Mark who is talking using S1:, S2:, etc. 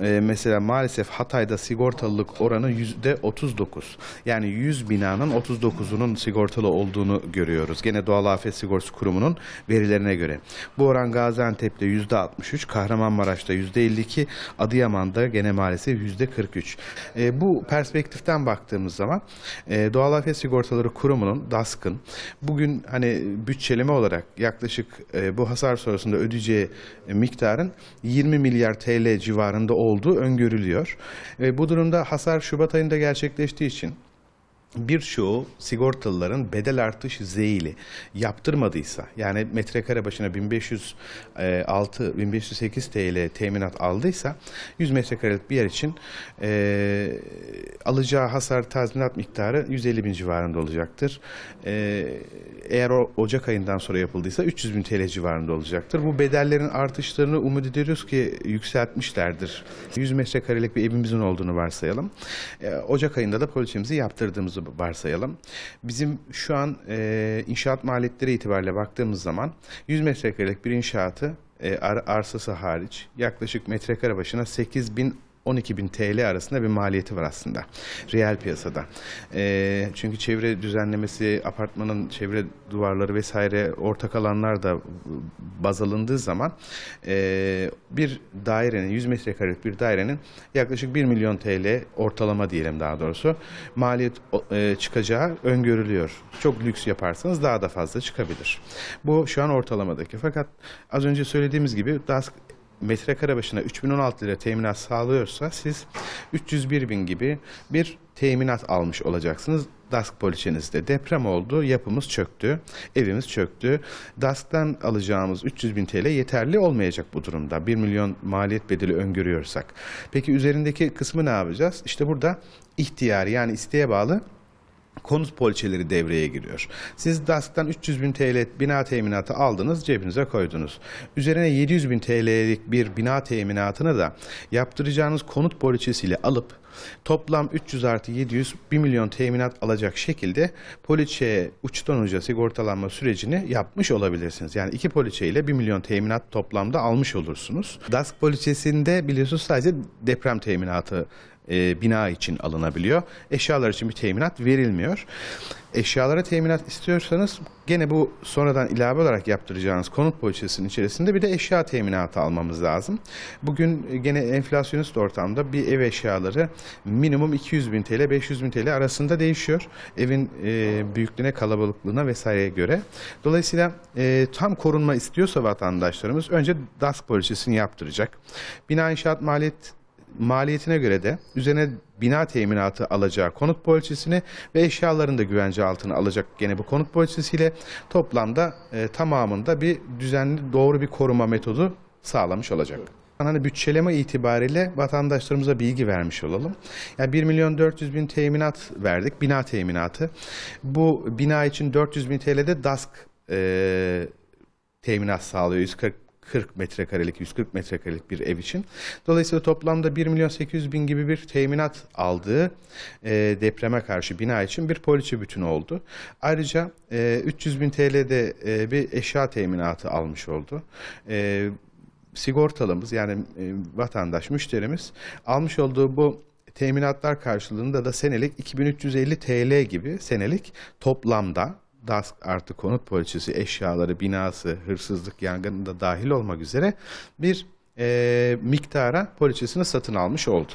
S1: Ee, mesela maalesef Hatay'da sigortalılık oranı yüzde 39. Yani 100 binanın 39'unun sigortalı olduğunu görüyoruz. Gene Doğal Afet Sigortası Kurumu'nun verilerine göre. Bu oran Gaziantep'te yüzde 63, Kahramanmaraş'ta yüzde 52, Adıyaman'da gene maalesef yüzde 43. Ee, bu perspektiften baktığımız zaman e, Doğal Afet Sigortaları Kurumu'nun DASK'ın bugün hani bütçeleme olarak yaklaşık e, bu hasar sonrasında ödeyeceği e, miktarın 20 milyar TL civarında olduğu öngörülüyor. Ve bu durumda hasar Şubat ayında gerçekleştiği için birçoğu sigortalıların bedel artış zeyli yaptırmadıysa yani metrekare başına 1506 1508 TL teminat aldıysa 100 metrekarelik bir yer için e, alacağı hasar tazminat miktarı 150 bin civarında olacaktır. E, eğer o Ocak ayından sonra yapıldıysa 300 bin TL civarında olacaktır. Bu bedellerin artışlarını umut ediyoruz ki yükseltmişlerdir. 100 metrekarelik bir evimizin olduğunu varsayalım. E, Ocak ayında da poliçemizi yaptırdığımızı varsayalım. Bizim şu an e, inşaat maliyetleri itibariyle baktığımız zaman 100 metrekarelik bir inşaatı e, ar- arsası hariç yaklaşık metrekare başına 8 bin 12 bin TL arasında bir maliyeti var aslında reel piyasada. E, çünkü çevre düzenlemesi, apartmanın çevre duvarları vesaire ortak alanlar da baz alındığı zaman e, bir dairenin 100 metrekarelik bir dairenin yaklaşık 1 milyon TL ortalama diyelim daha doğrusu maliyet e, çıkacağı öngörülüyor. Çok lüks yaparsanız daha da fazla çıkabilir. Bu şu an ortalamadaki. Fakat az önce söylediğimiz gibi DASK metrekare başına 3016 lira teminat sağlıyorsa siz 301 bin gibi bir teminat almış olacaksınız. DASK poliçenizde deprem oldu, yapımız çöktü, evimiz çöktü. DASK'tan alacağımız 300 bin TL yeterli olmayacak bu durumda. 1 milyon maliyet bedeli öngörüyorsak. Peki üzerindeki kısmı ne yapacağız? İşte burada ihtiyari yani isteğe bağlı konut poliçeleri devreye giriyor. Siz DASK'tan 300 bin TL bina teminatı aldınız, cebinize koydunuz. Üzerine 700 bin TL'lik bir bina teminatını da yaptıracağınız konut poliçesiyle alıp toplam 300 artı 700 1 milyon teminat alacak şekilde poliçeye uçtan uca sigortalanma sürecini yapmış olabilirsiniz. Yani iki poliçe ile 1 milyon teminat toplamda almış olursunuz. DASK poliçesinde biliyorsunuz sadece deprem teminatı e, bina için alınabiliyor. Eşyalar için bir teminat verilmiyor. Eşyalara teminat istiyorsanız gene bu sonradan ilave olarak yaptıracağınız konut poliçesinin içerisinde bir de eşya teminatı almamız lazım. Bugün gene enflasyonist ortamda bir ev eşyaları minimum 200 bin TL 500 bin TL arasında değişiyor. Evin e, büyüklüğüne kalabalıklığına vesaireye göre. Dolayısıyla e, tam korunma istiyorsa vatandaşlarımız önce DASK poliçesini yaptıracak. Bina inşaat maliyet maliyetine göre de üzerine bina teminatı alacağı konut poliçesini ve eşyalarını da güvence altına alacak gene bu konut poliçesiyle toplamda e, tamamında bir düzenli doğru bir koruma metodu sağlamış olacak. Hani bütçeleme itibariyle vatandaşlarımıza bilgi vermiş olalım. Yani 1 milyon 400 bin teminat verdik, bina teminatı. Bu bina için 400 bin TL'de DASK e, teminat sağlıyor. 140 40 metrekarelik, 140 metrekarelik bir ev için. Dolayısıyla toplamda 1 milyon 800 bin gibi bir teminat aldığı e, depreme karşı bina için bir poliçe bütünü oldu. Ayrıca e, 300 bin TL'de e, bir eşya teminatı almış oldu. E, sigortalımız yani e, vatandaş, müşterimiz almış olduğu bu teminatlar karşılığında da senelik 2350 TL gibi senelik toplamda DASK artı konut poliçesi, eşyaları, binası, hırsızlık, yangını da dahil olmak üzere bir e, miktara poliçesini satın almış oldu.